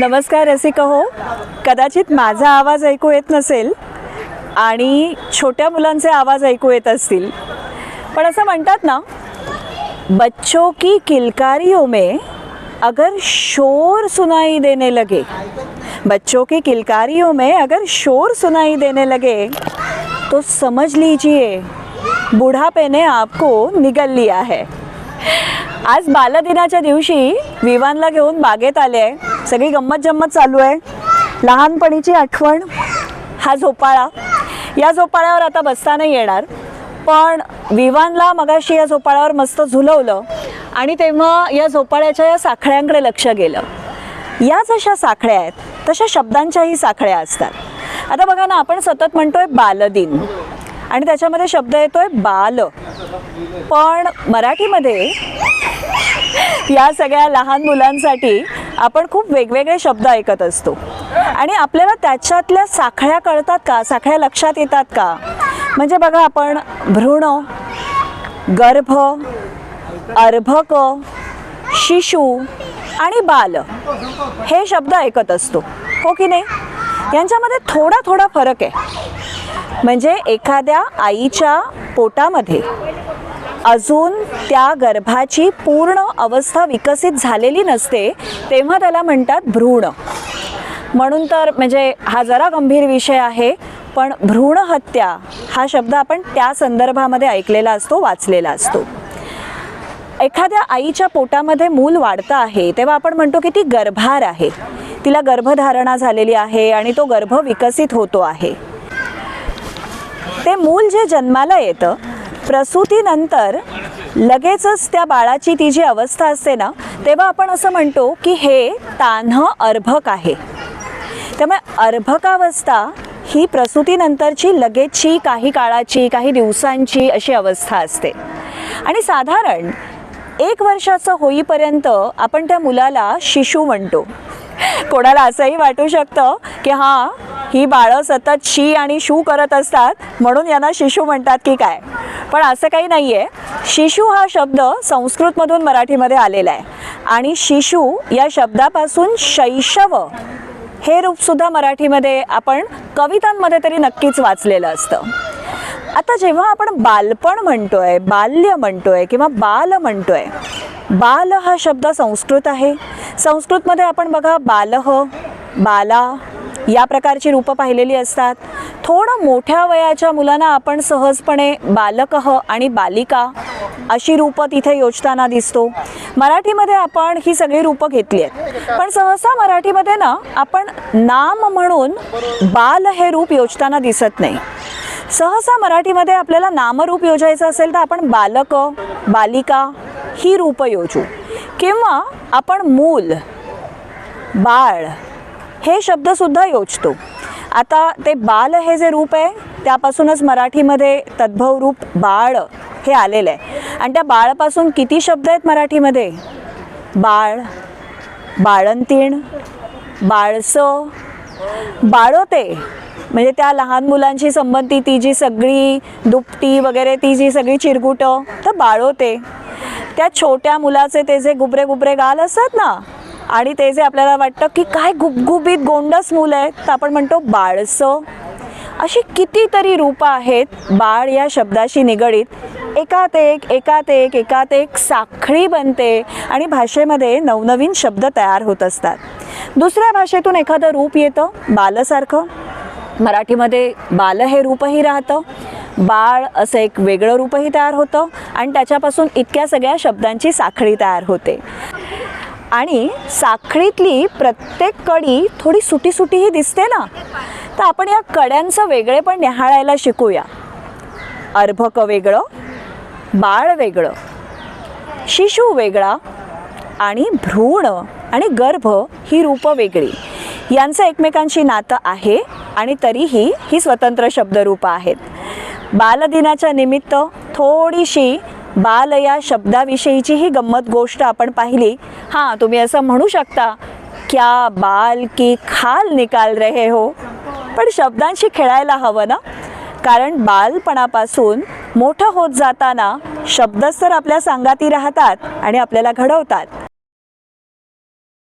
नमस्कार रसिक हो कदाचित माझा आवाज ऐकू येत नसेल आणि छोट्या मुलांचे आवाज ऐकू येत असतील. पण असं म्हणतात ना बच्चों की किलकारियों में अगर शोर सुनाई देने लगे. बच्चों की किलकारियों में अगर शोर सुनाई देने लगे तो समझ लीजिए बुढ़ापे ने आपको निगल लिया है. आज बालदिनाच्या दिवशी विवानला घेऊन बागेत आले आहे. सगळी गंमत जम्मत चालू आहे. लहानपणीची आठवण हा झोपाळा. या झोपाळ्यावर आता बसता नाही येणार. पण विवानला मगाशी या झोपाळ्यावर मस्त झुलवलं आणि तेव्हा या झोपाळ्याच्या या साखळ्यांकडे लक्ष गेलं. या जशा साखळ्या आहेत तशा शब्दांच्याही साखळ्या असतात. आता बघा ना आपण सतत म्हणतोय बालदिन. आणि त्याच्यामध्ये शब्द येतोय बाल. पण मराठीमध्ये या सगळ्या लहान मुलांसाठी आपण खूप वेगवेगळे शब्द ऐकत असतो. आणि आपल्याला त्याच्यातल्या साखळ्या कळतात का? साखळ्या लक्षात येतात का? म्हणजे बघा आपण भ्रूण गर्भ अर्भक शिशु आणि बाल हे शब्द ऐकत असतो. हो की नाही? यांच्यामध्ये थोडा थोडा फरक आहे. म्हणजे एखाद्या आईच्या पोटामध्ये अजून त्या गर्भाची पूर्ण अवस्था विकसित झालेली नसते तेव्हा त्याला म्हणतात भ्रूण. म्हणून तर म्हणजे हा जरा गंभीर विषय आहे पण भ्रूण हत्या हा शब्द आपण त्या संदर्भामध्ये ऐकलेला असतो वाचलेला असतो. एखाद्या आईच्या पोटामध्ये मूल वाढतं आहे तेव्हा आपण म्हणतो की ती गर्भार आहे. तिला गर्भधारणा झालेली आहे आणि तो गर्भ विकसित होतो आहे. ते मूल जे जन्माला येतं प्रसूतीनंतर लगेचच त्या बाळाची ती जी अवस्था असते ना तेव्हा आपण असं म्हणतो की हे तान्ह अर्भक आहे. त्यामुळे अर्भकावस्था ही प्रसूतीनंतरची लगेचची काही काळाची काही दिवसांची अशी अवस्था असते. आणि साधारण एक वर्षाचं होईपर्यंत आपण त्या मुलाला शिशू म्हणतो. कोणाला असंही वाटू शकतं की हां ही बाळं सतत शी आणि शू करत असतात म्हणून यांना शिशू म्हणतात की काय. पण असं काही नाही आहे शिशु हा शब्द संस्कृतमधून मराठीमध्ये आलेला आहे. आणि शिशु या शब्दापासून शैशव हे रूपसुद्धा मराठीमध्ये आपण कवितांमध्ये तरी नक्कीच वाचलेलं असतं. आता जेव्हा आपण बालपण म्हणतोय बाल्य म्हणतोय किंवा बाल म्हणतोय बाल हा शब्द संस्कृत आहे. संस्कृतमध्ये आपण बघा बालह बाला या प्रकारची रूपं पाहिलेली असतात. थोडं मोठ्या वयाच्या मुलांना आपण सहजपणे बालकह आणि बालिका अशी रूपं तिथे योजताना दिसतो. मराठीमध्ये आपण ही सगळी रूपं घेतली आहेत. पण सहसा मराठीमध्ये ना आपण नाम म्हणून बाल हे रूप योजताना दिसत नाही. सहसा मराठीमध्ये आपल्याला नामरूप योजायचं असेल तर आपण बालक बालिका ही रूपं योजू. किंवा आपण मूल बाळ हे शब्दसुद्धा योजतो. आता ते बाल हे जे रूप आहे त्यापासूनच मराठीमध्ये तद्भव रूप बाळ हे आलेलं आहे. आणि त्या बाळपासून किती शब्द आहेत मराठीमध्ये? बाळ बाळंतीण बाळसं बाळोते. म्हणजे त्या लहान मुलांशी संबंधित ती जी सगळी दुपटी वगैरे ती जी सगळी चिरगुटं तर बाळोते. त्या छोट्या मुलाचे ते जे गुबरे गुबरे गाल असतात ना आणि ते जे आपल्याला वाटतं की काय गुबगुबीत गोंडस मुलं आहे तर आपण म्हणतो बाळसं. अशी कितीतरी रूपं आहेत बाळ या शब्दाशी निगडीत. एकात एक एकात एक एकात एक साखळी बनते आणि भाषेमध्ये नवनवीन शब्द तयार होत असतात. दुसऱ्या भाषेतून एखादं रूप येतं बालसारखं. मराठीमध्ये बाल हे रूपही राहतं. बाळ असं एक वेगळं रूपही तयार होतं आणि त्याच्यापासून इतक्या सगळ्या शब्दांची साखळी तयार होते. आणि साखळीतली प्रत्येक कडी थोडी सुटी सुटीही दिसते ना? तर आपण या कड्यांचं वेगळे पण निहाळायला शिकूया. अर्भक वेगळं बाळ वेगळं शिशु वेगळा आणि भ्रूण आणि गर्भ ही रूपं वेगळी. यांचं एकमेकांशी नातं आहे आणि तरीही ही स्वतंत्र शब्दरूपं आहेत. बालदिनाच्या निमित्त थोडीशी बाल या शब्दाविषयीची ही गंमत गोष्ट आपण पाहिली. हां तुम्ही असं म्हणू शकता क्या बाल की खाल निकाल रहे हो? पण शब्दांशी खेळायला हवं ना? कारण बालपणापासून मोठं होत जाताना शब्दच तर आपल्या सांगाती राहतात आणि आपल्याला घडवतात.